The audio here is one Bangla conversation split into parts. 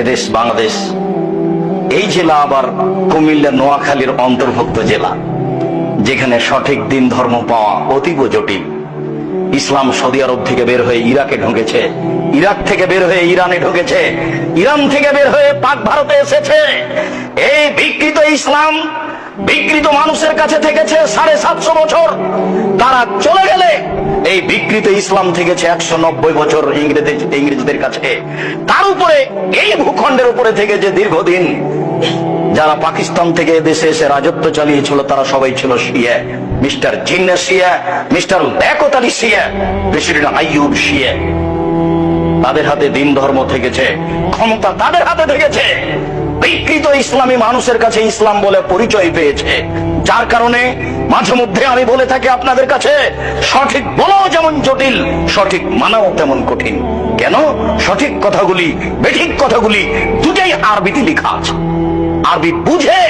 এদেশ বাংলাদেশ, এই জেলা আবার কুমিল্লা নোয়াখালীর অন্তর্ভুক্ত জেলা, যেখানে সঠিক দিন ধর্ম পাওয়া অতীব জটিল। ইসলাম সৌদি আরব থেকে বের হয়ে ইরাকে ঢুকেছে, ইরাক থেকে বের হয়ে ইরানে ঢুকেছে, ইরান থেকে বের হয়ে পাক ভারতে এসেছে। এই বিকৃত ইসলাম বিকৃত মানুষের কাছে থেকেছে সাড়ে সাতশো বছর। তারা চলে গেলে এই বিকৃত ইসলাম থেকেছে একশো নব্বই বছর ইংরেজ ইংরেজদের কাছে। তার উপরে, এই ভূখণ্ডের উপরে থেকে যে দীর্ঘদিন যারা পাকিস্তান থেকে দেশে এসে রাজত্ব চালিয়েছিল, তারা সবাই ছিল শিয়া। মিস্টার জিন্না শিয়া, মিস্টার ব্যাকতারি শিয়া প্রেসিডেন্ট আইয়ুব শিয়া। তাদের হাতে দিন ধর্ম থেকেছে, ক্ষমতা তাদের হাতে থেকেছে। বিকৃত ইসলামী মানুষের কাছে ইসলাম বলে পরিচয় পেয়েছে। যার কারণে মাঝে মধ্যে আমি বলে থাকি আপনাদের কাছে, সঠিক বলাও যেমন জটিল, সঠিক মানাও তেমন কঠিন। কেন? সঠিক কথাগুলি, বেঠিক কথাগুলি দুটাই আরবিতে লেখা আছে। আরবি বুঝে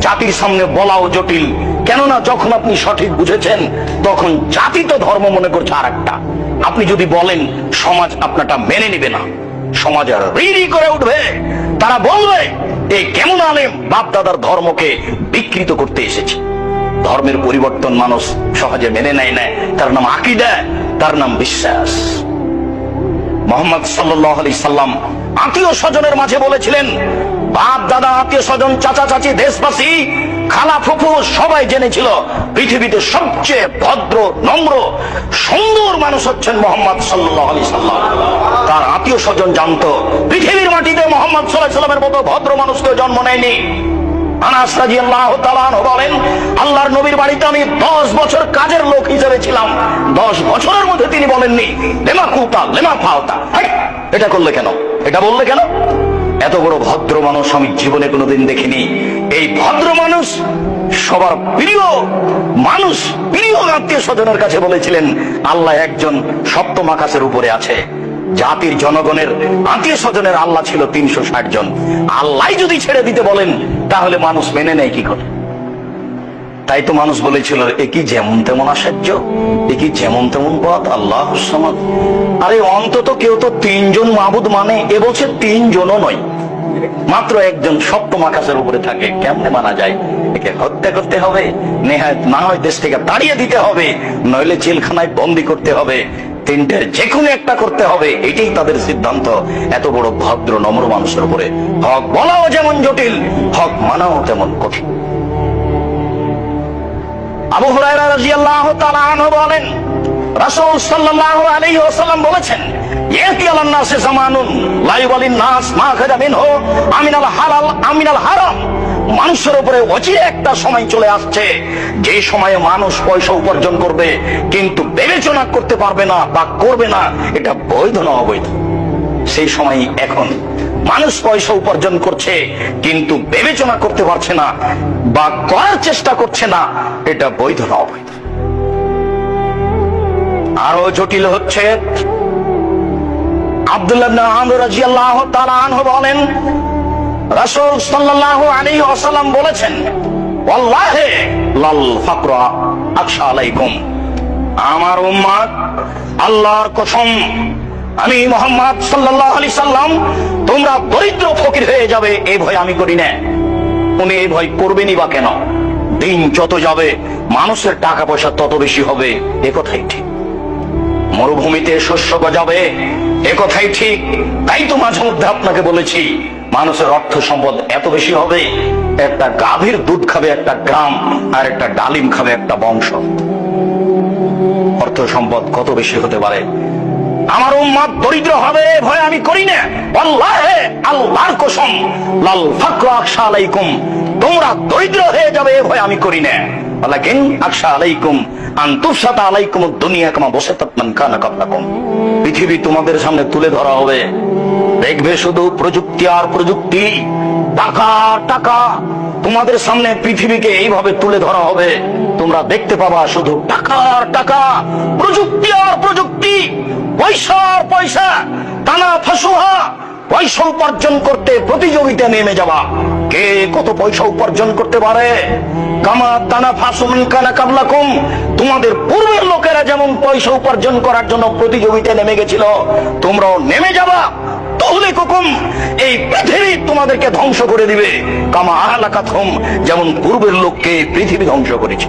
জাতির সামনে বলাও জটিল। কেননা যখন আপনি সঠিক বুঝেছেন, তখন জাতি তো ধর্ম মনে করছে আর একটা আপনি যদি বলেন, সমাজ আপনারটা মেনে নিবে না। সমাজ আর রিরি করে উঠবে। তারা বলবে এই কেমন আলেম বাপ দাদার ধর্মকে বিকৃত করতে এসেছে। ধর্মের পরিবর্তন মানুষ সহজে মেনে নেয় না। তার নাম আকিদা, তার নাম বিশ্বাস। মোহাম্মদ সাল্লি সাল্লাম আত্মীয় স্বজনের মাঝে বলেছিলেন বাপ দাদা আত্মীয় স্বজন, চাচা, চাচি, দেশবাসী খালা ফুফু সবাই জেনেছিল পৃথিবীতে সবচেয়ে ভদ্র, নম্র, সুন্দর মানুষ হচ্ছেন মোহাম্মদ সাল্লাহ তার আত্মীয় স্বজন জানতো, পৃথিবীর মাটিতে মোহাম্মদ সাল্লামের মতো ভদ্র মানুষকে জন্ম নেয়নি। আনাস আল্লাহর নবীর বাড়িতে আমি দশ বছর কাজের লোক হিসেবে ছিলাম। দশ বছরের মধ্যে তিনি বলেননি, লেমা কুতা, লেমা ফাওতা এটা করলে কেন? এটা বললে কেন? এত বড় ভদ্র মানুষ আমি জীবনে কোনোদিন দেখিনি। এই ভদ্র মানুষ সবার প্রিয় মানুষ, প্রিয় আত্মীয় স্বজনের কাছে বলেছিলেন, আল্লাহ একজন সপ্তম আকাশের উপরে আছে। জাতির জনগণের আত্মীয় স্বজনের আল্লাহ ছিল তিনশো ষাট জন। আল্লাহ যদি ছেড়ে দিতে বলেন, তাহলে মানুষ মেনে নেয় কি করে? তাই তো মানুষ বলেছিল, এ কি যেমন তেমন আশ্চর্য? এ কি যেমন তেমন পথ? আল্লাহ আরে, অন্তত কেউ তো তিনজন মাবুদ মানে এ বলছে তিনজনও নয়। মাত্র একজন সপ্তম আকাশের উপরে থাকে, কেমনে মানা যায়? একে হত্যা করতে হবে নেহায়ত না হয় দেশ থেকে তাড়িয়ে দিতে হবে, নইলে জেলখানায় বন্দি করতে হবে, তিনটের যে কোনো একটা করতে হবে, এটাই তাদের সিদ্ধান্ত। এত বড় ভদ্র, নম্র মানুষের উপরে। হক বলাও যেমন জটিল, হক মানাও তেমন কঠিন। আবু হুরায়রা রাদিয়াল্লাহু তাআলা আনহু বলেন, রাসূল সাল্লাল্লাহু আলাইহি ওয়াসাল্লাম বলেছেন মানুষের উপরে অচিরে একটা সময় চলে আসছে। যে সময়ে মানুষ পয়সা উপার্জন করবে, কিন্তু বিবেচনা করতে পারবে না বা করবে না, এটা বৈধ না অবৈধ। সেই সময় এখন মানুষ পয়সা উপার্জন করছে, কিন্তু বিবেচনা করতে পারছে না বা করার চেষ্টা করছে না, এটা বৈধ না অবৈধ। আরও জটিল হচ্ছে আব্দুল্লাহ আমর রাদিয়াল্লাহু তাআলা আনহু বলেন, রাসূল সাল্লাল্লাহু আলাইহি ওয়াসাল্লাম বলেছেন, ওয়াল্লাহি লাল আমার উম্মত, আল্লাহর কসম, আমি মোহাম্মদ সাল্লাল্লাহু আলাইহি সাল্লাম, তোমরা দরিদ্র ফকির হয়ে যাবে এই ভয় আমি করি না। উনি এই ভয় করবেনই বা কেন? দিন যত যাবে, মানুষের টাকা পয়সা তত বেশি হবে, এ কথাই ঠিক। মরুভূমিতে শস্য গজাবে। কথাই ঠিক, তাই তো মাঝে মধ্যে আপনাকে বলেছি, মানুষের অর্থ সম্পদ এত বেশি হবে, একটা গাভীর দুধ খাবে একটা গ্রাম, আর একটা ডালিম খাবে একটা বংশ। অর্থ সম্পদ কত বেশি হতে পারে? আমার উম্মত দরিদ্র হবে ভয় আমি করি না। আল্লাহে, আল্লাহর কসম, লাল ফাকর আকশা আলাইকুম, তোমরা দরিদ্র হয়ে যাবে ভয় আমি করি না। ওয়ালাকিন আকশা আলাইকুম আন তুফসাতা আলাইকুম পৃথিবী তোমাদের সামনে তুলে ধরা হবে। দেখবে শুধু প্রযুক্তি আর প্রযুক্তি। টাকা টাকা তোমাদের সামনে পৃথিবীকে এইভাবে তুলে ধরা হবে। তোমরা দেখতে পাবা শুধু টাকা আর টাকা, প্রযুক্তি আর প্রযুক্তি। পয়সা আর পয়সা, টানা ফাঁসুহা, পয়সা উপার্জন করতে প্রতিযোগিতা নেমে যাওয়া। কে কত পয়সা উপার্জন করতে পারে? কামা কানা তোমাদের পূর্বের লোকেরা যেমন পয়সা উপার্জন করার জন্য প্রতিযোগিতা নেমে গেছিল, তোমরাও নেমে যাবা। তুহলিকু তোমাদেরকে ধ্বংস করে দিবে। কামা আহলাকাথম যেমন পূর্বের লোককে পৃথিবী ধ্বংস করেছে।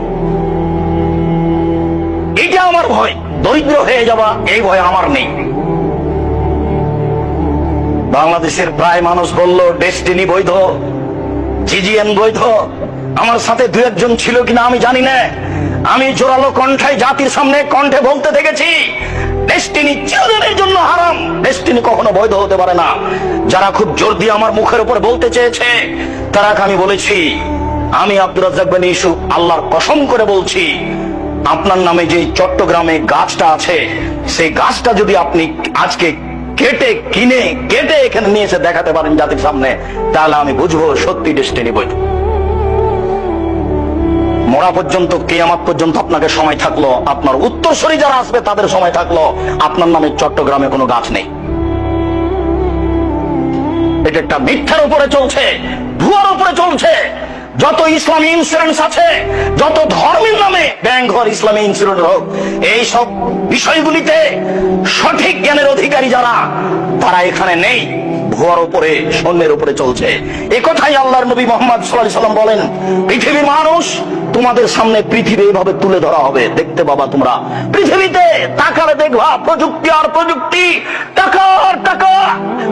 এটা আমার ভয়। দরিদ্র হয়ে যাওয়া এই ভয় আমার নেই। বাংলাদেশের প্রায় মানুষ বলল, ডেস্টিনি বৈধ। জিজিএন বৈধ। আমার সাথে দু একজন ছিল কিনা আমি জানি না। আমি জোরালো কণ্ঠায় জাতির সামনে কণ্ঠে বলতে দেখেছি ডেস্টিনি চিরদিনের জন্য হারাম। ডেস্টিনি কখনো বৈধ হতে পারে না। যারা খুব জোর দিয়ে আমার মুখের উপর বলতে চেয়েছে তারাকে আমি বলেছি? আমি আব্দুর রাজ্জাক বিন ইউসুফ আল্লাহর কসম করে বলছি, আপনার নামে যে চট্টগ্রামে গাছটা আছে, সেই গাছটা যদি আপনি আজকে কেটে, কিনে, কেটে এখানে নিয়ে এসে দেখাতে পারেন জাতির সামনে। তাহলে আমি বুঝব সত্যি ডেস্টিনি বৈধ মরা পর্যন্ত, কেয়ামাত পর্যন্ত আপনাকে সময় থাকল। আপনার উত্তরসূরি যারা আসবে, তাদের সময় থাকল। আপনার নামে চট্টগ্রামে কোনো গাছ নেই। এটা একটা মিথ্যার উপরে চলছে, ভুয়ার উপরে চলছে। যত ইসলামী ইন্স্যুরেন্স আছে, যত ধর্মের নামে ব্যাংক ঘর ইসলামী ইন্স্যুরেন্স হোক, এই সব বিষয়গুলিতে সঠিক জ্ঞানের অধিকারী যারা, তারা এখানে নেই। ভুয়ার উপরে, সৈন্যের উপরে চলছে। এ কথাই আল্লাহর নবী মোহাম্মদ সাল্লাহ সাল্লাম বলেন, পৃথিবীর মানুষ তোমাদের সামনে পৃথিবী এইভাবে তুলে ধরা হবে। দেখতে বাবা তোমরা, পৃথিবীতে তাকালে দেখবা প্রযুক্তি আর প্রযুক্তি, টাকা আর টাকা,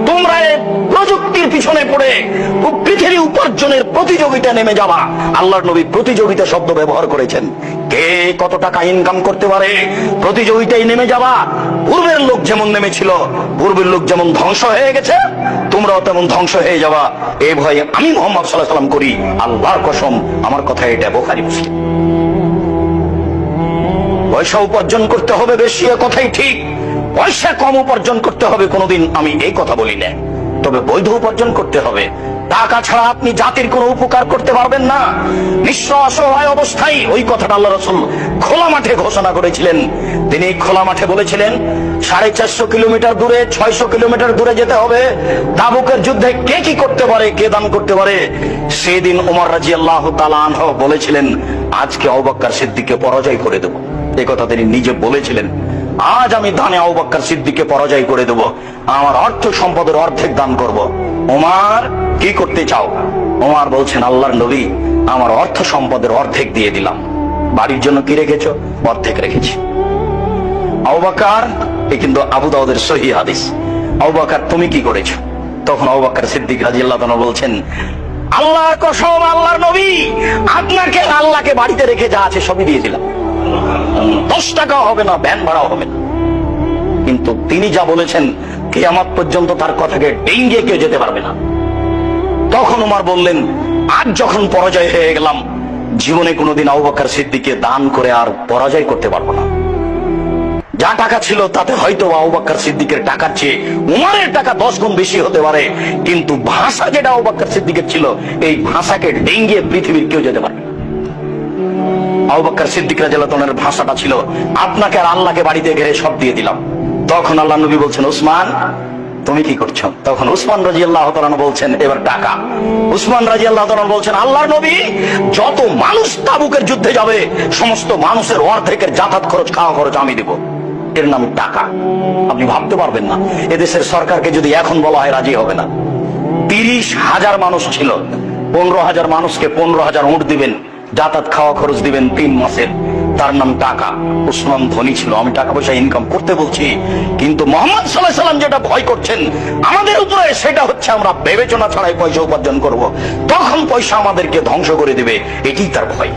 তোমরা প্রযুক্তির পিছনে পড়ে উপার্জনের প্রতিযোগিতা নেমে যাবা আল্লাহর নবী প্রতিযোগিতা শব্দ ব্যবহার করেছেন। কে কত টাকা ইনকাম করতে পারে? প্রতিযোগিতায় নেমে যাবা পূর্বের লোক যেমন নেমেছিল, পূর্বের লোক যেমন ধ্বংস হয়ে গেছে, তোমরাও তেমন ধ্বংস হয়ে যাবা এ ভয়ে আমি মোহাম্মদ সাল্লাহ সাল্লাম করি। আল্লাহর কসম, আমার কথা এটা বোখারি মুসলিম। পয়সা উপার্জন করতে হবে বেশি, এ কথাই ঠিক। পয়সা কম উপার্জন করতে হবে, কোনোদিন আমি এই কথা বলি না তবে বৈধ উপার্জন করতে হবে। টাকা ছাড়া আপনি জাতির কোনো উপকার করতে পারবেন না। নিঃস্ব অসহায় অবস্থায় ওই কথাটা আল্লাহ রসুল খোলা মাঠে ঘোষণা করেছিলেন। তিনি খোলা মাঠে বলেছিলেন, সাড়ে চারশো কিলোমিটার দূরে, ছয়শো কিলোমিটার দূরে যেতে হবে। তাবুকের যুদ্ধে কে কি করতে পারে, কে দান করতে পারে? সেদিন উমর রাজি আল্লাহ তালাহ বলেছিলেন, আজকে অবাক্কার সিদ্দিকে পরাজয় করে দেব। এ কথা তিনি নিজে বলেছিলেন। আজ আমি দানে আবাক্কার সিদ্দিকে পরাজয় করে দেব। আমার অর্থ সম্পদের অর্ধেক দান করব। ওমার, কি করতে চাও? ওমার বলছেন, আল্লাহর নবী, আমার অর্থ সম্পদের অর্ধেক দিয়ে দিলাম। বাড়ির জন্য কি রেখেছো? অর্ধেক রেখেছি। আবাকার এ কিন্তু আবু দাউদের সহি হাদিস। আবাকার তুমি কি করেছ? তখন আবাকার সিদ্দিক রাজি আল্লাহ বলছেন, আল্লাহর কসম, আল্লাহর নবী আপনাকে আল্লাহকে বাড়িতে রেখে যা আছে সবই দিয়ে দিলাম। দশ টাকাও হবে না ভ্যান ভাড়াও হবে না। কিন্তু তিনি যা বলেছেন, কেয়ামাত পর্যন্ত তার কথাকে ডেঙ্গে কেউ যেতে পারবে না। তখন উমার বললেন, আজ যখন পরাজয় হয়ে গেলাম, জীবনে কোনোদিন আবুবকর সিদ্দিকে দান করে আর পরাজয় করতে পারব না। যা টাকা ছিল, তাতে হয়তো আবুবকর সিদ্দিকের টাকার চেয়ে উমারের টাকা দশ গুণ বেশি হতে পারে। কিন্তু ভাষা যেটা আবুবকর সিদ্দিকের ছিল, এই ভাষাকে ডেঙ্গিয়ে পৃথিবীর কেউ যেতে পারবে না। সিদ্দিক রাদিয়াল্লাহু ভাষাটা ছিল, আপনাকে আর আল্লাহকে বাড়িতে ঘিরে সব দিয়ে দিলাম। তখন আল্লাহ নবী বলছেন উসমান তুমি কি করছ? তখন উসমান রাজি আল্লাহ বলছেন, এবার টাকা উসমান রাজি আল্লাহ বলছেন, আল্লাহর নবী, যত মানুষ তাবুকের যুদ্ধে যাবে, সমস্ত মানুষের অর্ধেকের যাতায়াত খরচ, খাওয়া খরচ আমি দেব। এর নাম টাকা। আপনি ভাবতে পারবেন না, এদেশের সরকারকে যদি এখন বলা হয় রাজি হবে না। তিরিশ হাজার মানুষ ছিল, পনেরো হাজার মানুষকে পনেরো হাজার উঠ দিবেন। যাতায়াত খাওয়া খরচ দিবেন তিন মাসের। তার নাম টাকা। উসমান ধনী ছিল। আমি টাকা পয়সা ইনকাম করতে বলছি, কিন্তু মোহাম্মদ সাল্লাহ সাল্লাম যেটা ভয় করছেন, আমাদের উপরে, সেটা হচ্ছে আমরা বিবেচনা ছাড়াই পয়সা উপার্জন করব। তখন পয়সা আমাদেরকে ধ্বংস করে দিবে। এটি তার ভয়।